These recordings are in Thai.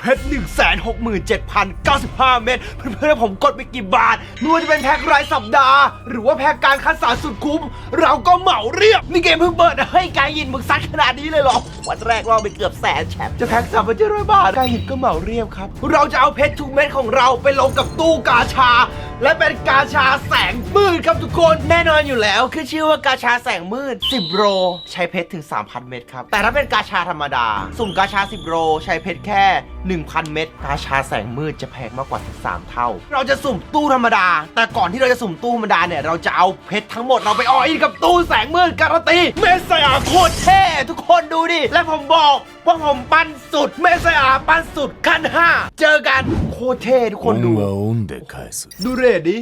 เพชร1 6 7 0 9 5 เม็ดเพื่อนๆผมกดไปกี่บาทไม่ว่าจะเป็นแพ็ครายสัปดาห์ หรือว่าแพ็คการคัดสรรสุดคุ้ม เราก็เหมาเรียบ นี่เกมเพิ่งเปิดนะเฮ้ยกายยินมึงซัดขนาดนี้เลยเหรอ วันแรกเราไปเกือบแสนแชมป์จะแพ็คสามพันเจ็ดร้อยบาทกายยินก็เหมาเรียบครับ เราจะเอาเพชรทุกเม็ดของเราไปลงกับตู้กาชา และเป็นกาชาแสงมืดครับทุกคนแน่นอนอยู่แล้วคือชื่อว่ากาชาแสงมืด 10 โร ใช้เพชรถึง 3,000 เม็ดครับ แต่ถ้าเป็นกาชาธรรมดา สุ่มกาชา 10 โร ใช้เพชรแค่ 1,000 เม็ดกาชาแสงมืดจะแพงมากกว่าถึ13 เท่า เราจะสุ่มตู้ธรรมดา แต่ก่อนที่เราจะสุ่มตู้ธรรมดาเนี่ยเราจะเอาเพชรทั้งหมดเราไปออยกับตู้แสงมืดการันตีเมสยาโคตรเท่ทุกคนดูดิและผมบอกว่าผมปั้นสุดเมสยาปั้นสุดขั้น5เจอกันโคตรเท่ทุกคนดูดูเรทดิ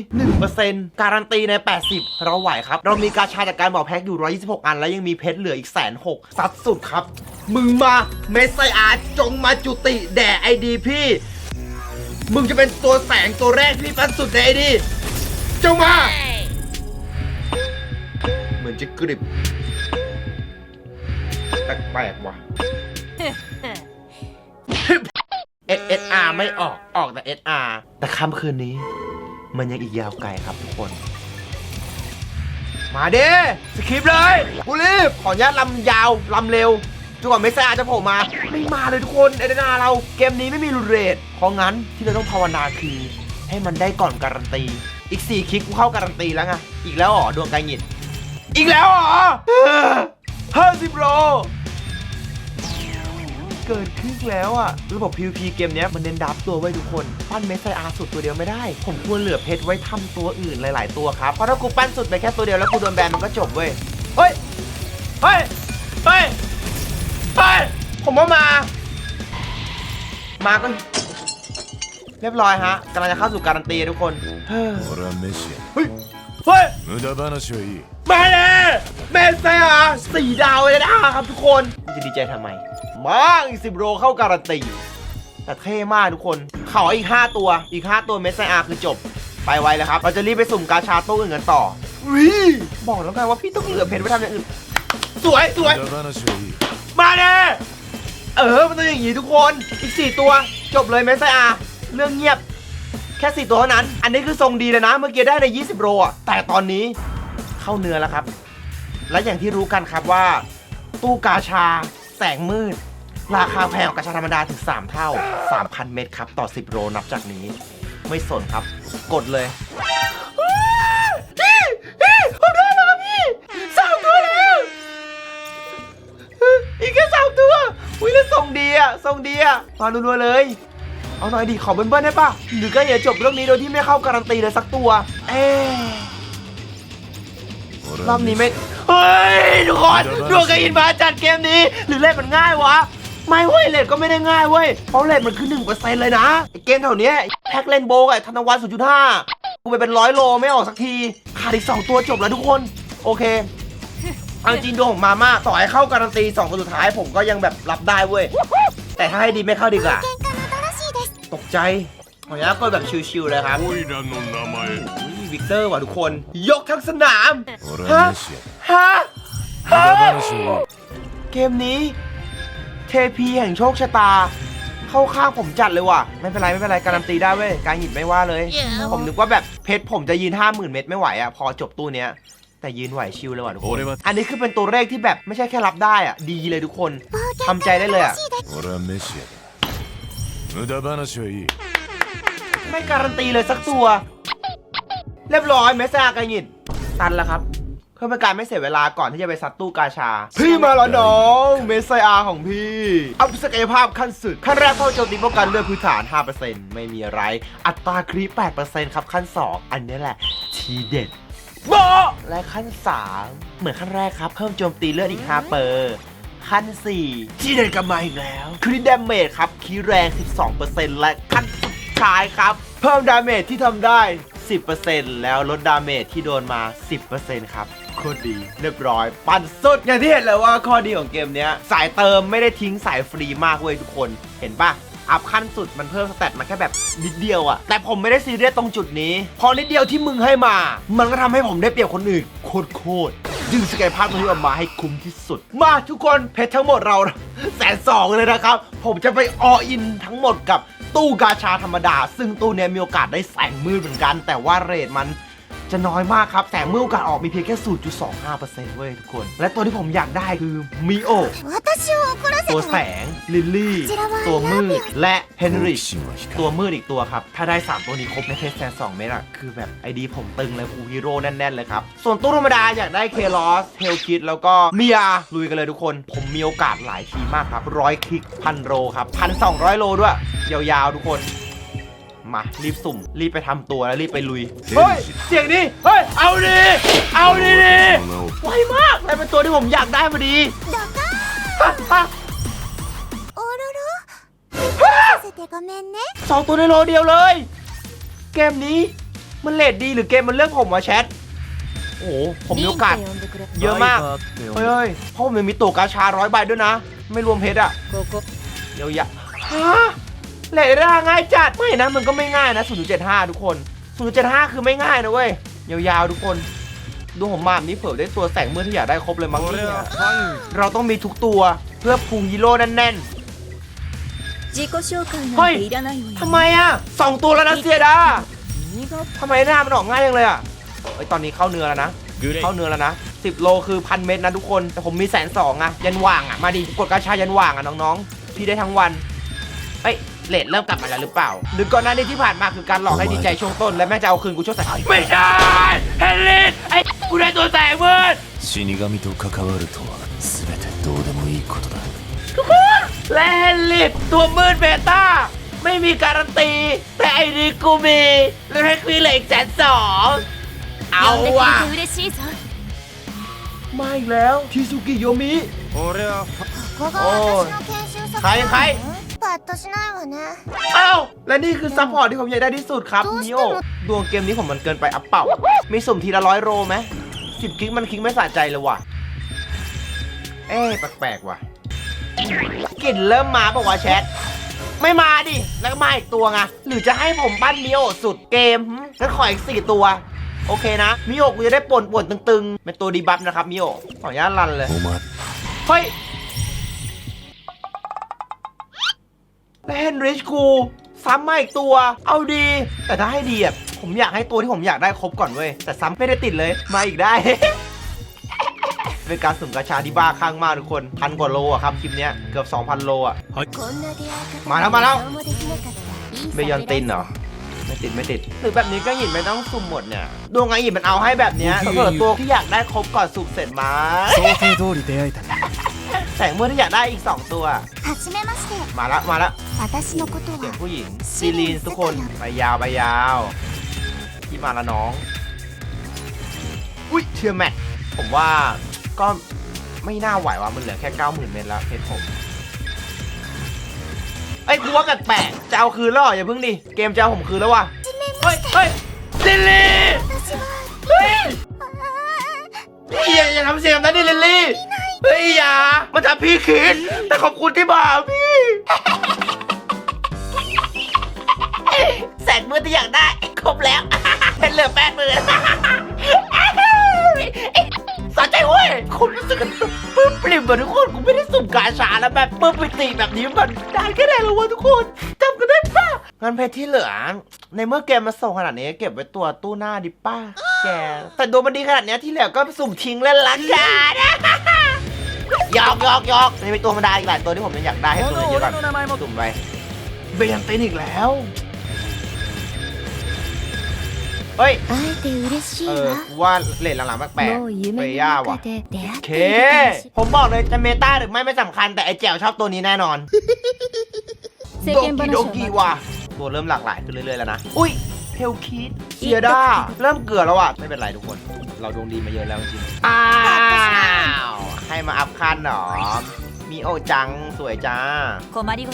1%การันตีใน 80 เราไหวครับ เรามีกาชาจากการบอกแพ็กอยู่ 126 อัน แล้วยังมีเพชรเหลืออีกแสนหกซัดสุดครับ มึงมาเมสไซอาจงมาจุติแด่ไอดีพี่ มึงจะเป็นตัวแสงตัวแรกที่ปั้นสุดในไอดีจงมา เหมือนจะกริบแปลกๆว่ะ SSR ไม่ออก ออกแต่ SR แต่ค่ำคืนนี้ มันยังอีกยาวไกลครับทุกคน มาเด้สคริปต์เลยกูรีบขออนุญาตลำยาวลำเร็วจนกว่าเมสซ่าจะโผล่มา ไม่มาเลยทุกคนเอเดนาเราเกมนี้ไม่มีรูเรทเพราะงั้นที่เราต้องภาวนาคือ ให้มันได้ก่อนการันตี อีก 4คลิกกูเข้าการันตีแล้วไงอีกแล้วเหรอดวงไกหงิดอีกแล้วเหรอห้าสิบโล เกิดขึ้นแล้วอะระบบ PVP เกมเนี้ยมันเน้นดับตัวไว้ทุกคน ปั้นเมสไซอาร์สุดตัวเดียวไม่ได้ ผมควรเหลือเพชรไว้ทำตัวอื่นหลาย ๆ ตัวครับ เพราะถ้ากูปั้นสุดไปแค่ตัวเดียวแล้วกูโดนแบนมันก็จบเว้ย เฮ้ย เฮ้ย เฮ้ย เฮ้ย ผมว่ามา มาก็ เรียบร้อยฮะกำลังจะเข้าสู่การันตีทุกคนเฮ้ย 俺はメシ เฮ้ย เฮ้ย ア無駄話はいい มาเลยเมสเซียสี่ดาวเลยนะครับทุกคนคุณจะดีใจทำไม บ้างอีกสิบโลเข้าการันตีแต่เท่มากทุกคน เขาอีก 5 ตัวอีก 5 ตัวเมสไซอาคือจบ ไปไวแล้วครับ เราจะรีบไปสุ่มกาชาตู้อื่นกันต่อวิบอกแล้วไงว่าพี่ต้องเหลือเพชรไปทำอย่างอื่น สวยสวย มาเลยเออ มันต้องอย่างนี้ทุกคน อีก 4 ตัวจบเลยเมสไซอาเรื่องเงียบ แค่ 4 ตัวเท่านั้น อันนี้คือทรงดีเลยนะ เมื่อกี้ได้ใน 20 โลอะแต่ตอนนี้เข้าเนื้อแล้วครับ และอย่างที่รู้กันครับว่า ตู้กาชาแสงมืด ราคาแพงกว่ากาชาธรรมดาถึง 3 เท่า 3,000 เม็ดครับ ต่อ 10โรนับจากนี้ ไม่สนครับ กดเลย พี่พี่ผมได้แล้วพี่สามตัวแล้วอีกแค่สามตัวอุ้ยแล้วทรงดีอะทรงดีอะมารัวๆเลย เอาหน่อยดิขอเบิ้ลๆได้ปะหรือก็อย่าจบเรื่องนี้โดยที่ไม่เข้าการันตีเลยสักตัว เอ๊รอบนี้ไม่ เฮ้ยทุกคนดวงกระอินมาจัดเกมนี้ หรือเล่นมันง่ายวะ ไม่เว้ยเลทก็ไม่ได้ง่ายเว้ยเพราะเลทมันคือหนึ่งเปอร์เซ็นต์เลยนะเกมแถวนี้แพ็กเลนโบกับธนวัฒน์ศูนย์จุดห้ากูไปเป็นร้อยโลไม่ออกสักทีขาดอีกสองตัวจบแล้วทุกคน โอเคเอาจริงดวงของมาม่าต่อให้เข้าการันตีสองตัวสุดท้ายผมก็ยังแบบรับได้เว้ยแต่ถ้าให้ดีไม่เข้าดีกว่าตกใจขออนุญาตก็แบบชิวๆเลยครับวิกเตอร์ว่ะทุกคน ยกทั้งสนามฮะฮะเกมนี้ เทพีแห่งโชคชะตา เข้าข้างผมจัดเลยว่ะ ไม่เป็นไรไม่เป็นไรการันตีได้เว้ยการหยิบไม่ว่าเลย ผมนึกว่าแบบเพชรผมจะยืนห้าหมื่นเม็ดไม่ไหวอะพอจบตู้เนี้ยแต่ยืนไหวชิวเลยว่ะทุกคน อันนี้คือเป็นตัวเลขที่แบบไม่ใช่แค่รับได้อะ ดีเลยทุกคนทำใจได้เลยอะไม่การันตีเลยสักตัว เรียบร้อยเม่ซากายินตันแล้วครับ เพื่อเป็นการไม่เสียเวลาก่อนที่จะไปซัดตู้กาชา พี่มาแล้วน้อง เมสไซอาของพี่อัพศักยภาพขั้นสุด ขั้นแรกเข้าโจมตีป้องกันเลือดพื้นฐาน 5%ไม่มีอะไร อัตราครีป8%ครับขั้น 2 อันนี้แหละ ทีเด็ดโบะและขั้น 3 เหมือนขั้นแรกครับ เพิ่มโจมตีเลือดอีก5เปอร์ขั้น 4 ที่เด็ดกลับมาอีกแล้วคริดาเมจครับคีแรง 12%และขั้นสุดท้ายครับ เพิ่มดาเมจที่ทำได้ 10%แล้วลดดาเมจที่โดนมา 10%ครับ โคตรดี เรียบร้อย ปั่นสุดอย่างที่เห็นเลยว่าข้อดีของเกมเนี้ย สายเติมไม่ได้ทิ้งสายฟรีมากเว้ยทุกคน เห็นปะอัพขั้นสุดมันเพิ่มสเตตมาแค่แบบนิดเดียวอะแต่ผมไม่ได้ซีเรียสตรงจุดนี้ พอนิดเดียวที่มึงให้มา มันก็ทำให้ผมได้เปรียบคนอื่นโคตรโคตรดึงสเกลภาพตรงนี้ออกมาให้คุ้มที่สุด มาทุกคนเพชรทั้งหมดเราแสนสองเลยนะครับ ผมจะไปออินทั้งหมดกับตู้กาชาธรรมดา ซึ่งตู้เนี้ยมีโอกาสได้แสงมืดเหมือนกัน แต่ว่าเรทมัน จะน้อยมากครับ แต่เมื่อโอกาสออกมีเพียงแค่ 0.25%เว้ยทุกคน และตัวที่ผมอยากได้คือมิโอตัวแสง ลิลลี่ ตัวมืด และเฮนริชตัวมืดอีกตัวครับ ถ้าได้ 3 ตัวนี้ครบในเทสแซนสองเมตรอะคือแบบไอดีผมตึงเลยฟูฮีโร่แน่น ๆ เลยครับ ส่วนตัวธรรมดาอยากได้เคลอสเฮลคิดแล้วก็เมียลุยกันเลยทุกคน ผมมีโอกาสหลายทีมากครับร้อยคลิกพันโลครับพันสองร้อยโลด้วยยาวๆทุกคน มา รีบสุ่ม รีบไปทำตัวแล้วรีบไปลุย เฮ้ย เสียงนี้ เฮ้ย เอาดี เอาดีดี この名を ไวมากได้เป็นตัวที่ผมอยากได้พอดี だか ฮะฮะ おろろびっくりさせてごめんね สองตัวในโลเดียวเลย เกมนี้มันเลดดีหรือเกมมันเลือกผมวะแชท โอ้โห ผมมีโอกาส 呼んでくれ เยอะมาก เฮ้ยเฮ้ยเพราะผมยังมีตัวกาชาร้อยใบด้วยนะ ไม่รวมเพชรอะ ここ เดี๋ยวยะฮะ เลเดอง่ายจัดไม่นะมันก็ไม่ง่ายนะ0.75 ทุกคน 0.75 คือไม่ง่ายนะเว้ยยาวๆทุกคนดูผมมาแบนี้เผื่ได้ตัวแสงมื่อที่อยากได้ครบเลยมั้งเนี่ยเราต้องมีทุกตัวเพื่อพุงฮีโร่แน่นๆเฮ้ยทำไมอะสองตัวแล้วนะเสียดาทำไมหน้ามันออกง่ายจังเลยอะไอตอนนี้เข้าเนื้อแล้วนะเข้าเนื้อแล้วนะสิบโลคือพันเมตรนะทุกคนแต่ผมมีแสนสองอะยันว่างอะมาดิกดกระชายยันว่างอะน้องๆพี่ได้ทั้งวันไอ เลดเริ่มกลับมาแล้วหรือเปล่า หรือก่อนหน้านี้ที่ผ่านมาคือการหลอกให้ดีใจช่วงต้น และแม่จะเอาคืนกูช่วงสายไม่ใช่เฮลิสไอ้กูได้ตัวแสงมืด 死神と関わるとは全てどうでもいいことだ ทุกคนและเฮลิสตัวมืดเบต้า ไม่มีการันตี แต่ไอ้นี่กูมีแล้วให้คุยเหลืออีกแสนสองเอา 呼んでく ว่ะ れて嬉しいぞ มาอีกแล้วทิซุกิโยมิ 俺はここがおい私の研修先はいはいパ ッとしないわね เอ้าและนี่คือซัพพอร์ตที่ผมอยากได้ที่สุดครับ どうして นิ も โอดวงเกมนี้ผมมันเกินไปอัพเป่า มีสุ่มทีละร้อยโรไหมสิบคลิกมันคลิกไม่สะใจเลยว่ะ เอ๊ะแปลกๆว่ะกลิ่นเริ่มมาปะวะแชท ไม่มาดิ แล้วก็มาอีกตัวไง หรือจะให้ผมปั้นมิโอสุดเกมหึงั้นขออีกสี่ตัว โอเคนะ มิโอกูจะได้ป่วนป่วนๆตึงๆ เป็นตัวดีบัฟนะครับมิโอขออนุญาตรันเลย お前 เฮ้ย และเฮนริชกูซ้ำมาอีกตัว เอาดี แต่ถ้าให้ดีอะ ผมอยากให้ตัวที่ผมอยากได้ครบก่อนเว้ย แต่ซ้ำไม่ได้ติดเลย มาอีกได้ เป็นการสุ่มกระชาที่บ้าคลั่งมากทุกคน พันกว่าโลอะครับคลิปนี้เกือบ 2,000 โลอะมาแล้วมาแล้วเบยอนตินเหรอไม่ติดไม่ติดหรือแบบนี้ก็หยินไม่ต้องสุ่มหมดเนี่ยดวงไอหยินมันเอาให้แบบนี้ยเผื่ตัวที่อยากได้ครบก่อนสุ่มเสร็จมาโซเฟโดริเดไอตัน แสงมืดที่อยากได้อีก 2 ตัว はじめまして มาละมาละ 私のこと เสียง は ผู้หญิงซีรีนทุกคนไปยาวไปยาวพี่มาละน้อง อุ้ยเชื่อแมทผมว่าก็ไม่น่าไหวว่ะมันเหลือแค่ 90,000 เมตรแล้วเพชรผมไอ้ยกูว่าแปลกๆจะเอาคืนแล้วเหรออย่าเพิ่งดิ เกมจะเอาผมคืนแล้วว่ะ เฮ้ยเฮ้ยลิลลี่ 私は เฮ้ยอย่าอย่าทำเสียงแบบนั้นดิลิลลี่ เฮ้ยอยามันทำพี่คิด แต่ขอบคุณที่มาพี่ แสงมือที่อยากได้ ครบแล้วเป็นเหลือแปดหมื่นสะใจเว้ยคุณรู้สึกกันปื้มปริ่มเหมือนทุกคนกูไม่ได้สุ่มกาชาแล้วแบบปื้มปิติแบบนี้มันได้แค่ไหนแล้ววะทุกคนจำกันได้ปะงานเพชรที่เหลือ ในเมื่อเกมมาส่งขนาดนี้เก็บไว้ตัวตู้หน้าดิป้าแกแต่ดูมันดีขนาดเนี้ยที่เหลือก็สุ่มทิ้งเล่นละกัน ยอกยอกยอกนี่เป็นตัวธรรมดาอีกหลายตัวที่ผมยังอยากได้ให้ตัวเยอะก่อนตุ่มไปเบียนเต็นอีกแล้ว เฮ้ยเออว่าเลนหลังๆแปลกๆเบย่าว่ะเค ผมบอกเลยจะเมตาหรือไม่ไม่สำคัญแต่ไอ้แจ๋วชอบตัวนี้แน่นอนโดกิโดกิว่ะตัวเริ่มหลากหลายขึ้นเรื่อยๆแล้วนะ อุ้ยเทลคิดเซียด้าเริ่มเกลือแล้วอะ ไม่เป็นไรทุกคน เราดวงดีมาเยอะแล้วจริงอ้าว ให้มาอัพคันหนอมีโอจังสวยจ้าคนนี้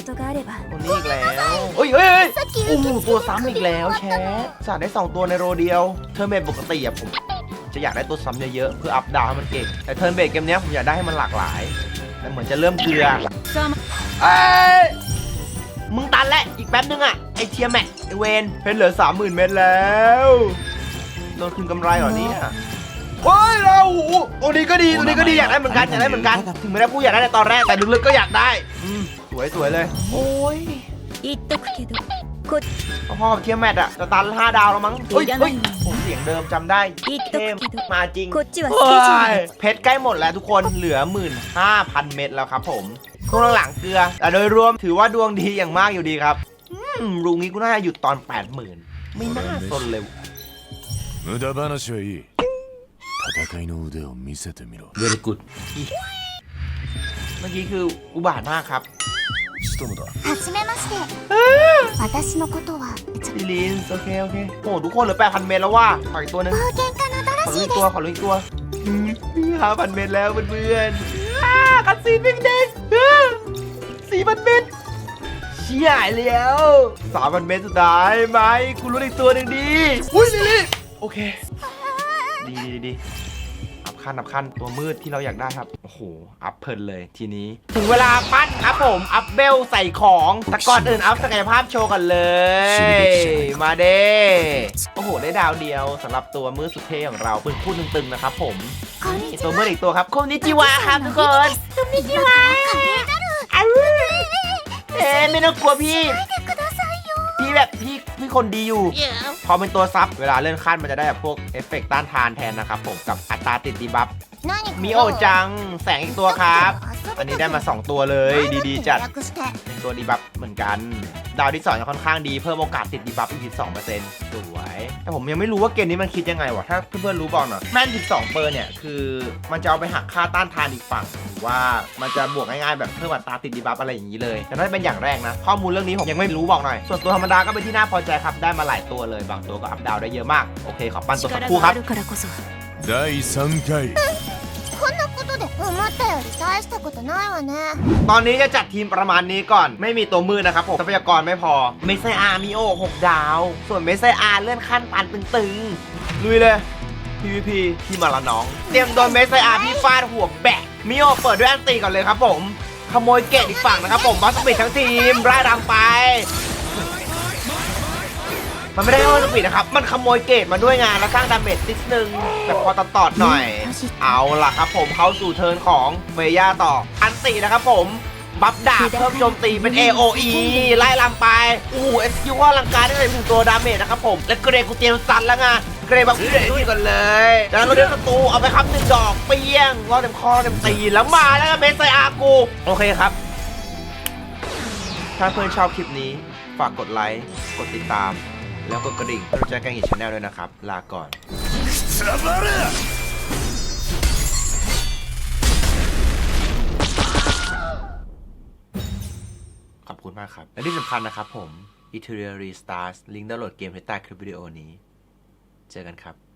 อีกแล้วเฮ้ยเฮ้ยโอ้โหตัวซ้ำอีกแล้วแชทสาดได้ 2 ตัวในโรเดียว เทอร์เมดปกติอะผมจะอยากได้ตัวซ้ำเยอะๆเพื่ออัพดาวให้มันเก่ง แต่เทิร์นเบรกเกมนี้ผมอยากได้ให้มันหลากหลายแต่เหมือนจะเริ่มเกลือเฮ้ยมึงตันแล้วอีกแป๊บนึงอะไอเทียแม็กอเวนเพนเหลือ 30,000 เมตรแล้วโดนคืนกำไรเหรอเนี่ย เฮ้ยเราหูตัวนี้ก็ดีตัวนี้ก็ดีอยากได้เหมือนกันอยากได้เหมือนกันถึงไม่ได้พูดอยากได้ในตอนแรกแต่ลึกๆก็อยากได้อืมสวยสวยเลย โอ้ย 言っとくけどこ พอๆกับเทียมแมทอะสตันห้าดาวแล้วมั้งเฮ้ย เดี๋ยว เฮ้ย นะ โอ้เสียงเดิมจำได้ อีก เข้ม อีก มาจริง こっちはス เฮ้ ケジュー ย ル เพชรใกล้หมดแล้วทุกคนเหลือ 15,000 เม็ดแล้วครับผมช่วงหลังๆเกลือ แต่โดยรวมถือว่าดวงดีอย่างมากอยู่ดีครับอืมลุงนี้กูน่าจะหยุดตอน 80,000 ไม่น่าสนเลย 無駄話はいい 戦いの腕を見せてみろ very good เมื่อกี้คืออุบาทมากครับ ストムだはじめまして私のことはちょ ลิลินโอเคโอเคโอ้ทุกคนเหลือ 8,000 เม็ดแล้วว่ะขออีกตัวหนึง 冒険家のド ขอ ロ ลุ้น シ อี ー ก で ตัวขอลุ้นอีกตัวห้าพันเมตรแล้วเพื่อนๆอ่าคัดซีนเป็นเด็กสี่พันเมตรเชี่ยหายแล้วสามพันเมตรสุดท้ายไหมกูรู้นอีกตัวหนึ่งดีอุ้ยลิลี่โอเค ดีๆ อัพขั้นอัพขั้นตัวมืดที่เราอยากได้ครับ โอ้โห อัพเพลินเลยทีนี้ ถึงเวลาปั้นครับผม อัพเบลใส่ของ แต่ก่อนอื่นอัพศักยภาพโชว์กันเลย มาเด้โอ้โห ได้ดาวเดียวสำหรับตัวมืดสุดเท่ของเราเพื่อนพูดตึงๆนะครับผมนี่ตัวมืดอีกตัวครับโคนนิจิวะครับทุกคนโคนนิจิวะเอ๊ไม่ต้องกลัวพี่ พี่แบบพี่พี่คนดีอยู่ พอเป็นตัวซับเวลาเลื่อนขั้นมันจะได้แบบพวกเอฟเฟกต้านทานแทนนะครับผมกับอัตราติดดีบัฟมีโอจังแสงอีกตัวครับ อันนี้ได้มา 2 ตัวเลยดีๆจัดเป็นตัวดีบัฟเหมือนกัน ดาวที่สองค่อนข้างดีเพิ่มโอกาสติดดีบัฟอีก12%สวย แต่ผมยังไม่รู้ว่าเกมนี้มันคิดยังไงวะถ้าเพื่อนๆรู้บอกหน่อยแม่น12เปอร์เนี่ยคือมันจะเอาไปหักค่าต้านทานอีกฝั่งหรือว่ามันจะบวกง่ายๆแบบเพิ่มอัตราติดดีบัฟอะไรอย่างนี้เลยแต่น่าจะเป็นอย่างแรกนะข้อมูลเรื่องนี้ผมยังไม่รู้บอกหน่อย ส่วนตัวธรรมดาก็เป็นที่น่าพอใจครับได้มาหลายตัวเลย บางตัวก็อัพดาวได้เยอะมากโอเคขอปั้นตัวสักคู่ครับ第3回思ったより大したことないわね ตอนนี้จะจัดทีมประมาณนี้ก่อน ไม่มีตัวมืดนะครับผมทรัพยากรไม่พอ เมสไซอาร์มิโอ6ดาว ส่วนเมสไซอาร์เลื่อนขั้นปันตึงๆ ลุยเลย PVP ที่มาละน้อง เตรียมโดนเมสไซอาร์พี่ฟาดหัวแบะมิโอเปิดด้วยอันตีก่อนเลยครับผม ขโมยเกตอีกฝั่งนะครับผมบัสปิดทั้งทีมร่ายรำไป มันไม่ได้ขโมยสปีดนะครับ มันขโมยเกตมาด้วยงานแล้วสร้างดาเมจนิดนึงแบบพอตัดตอดๆหน่อย เอาล่ะครับผมเข้าสู่เทิร์นของเมย่าต่อ อันตีนะครับผม บัฟดาบเพิ่มโจมตีเป็น AOE ไล่ลำไปอู้หูเอ็กซ์คิวว่าลังการได้เลยถึงตัวดาเมจนะครับผม และเกรกูเตรียมสันแล้วไงเกรบัฟเกรด้วยกันเลยจากนั้นเราเดินศัตรูเอาไปครับหนึ่งดอกเปี้ยงรอดเต็มคอเต็มตีนแล้วมาแล้วก็เมสไซอากู โอเคครับ ถ้าเพื่อนชอบคลิปนี้ ฝากกดไลค์ กดติดตาม แล้วก็กระดิ่งเพื่อแจ้งแกงอีกชแนลด้วยนะครับ ลาก่อนขอบคุณมากครับ และที่สำคัญนะครับผม Ethereum Restars ลิงก์ดาวน์โหลดเกมที่ใต้คลิปวิดีโอนี้ เจอกันครับ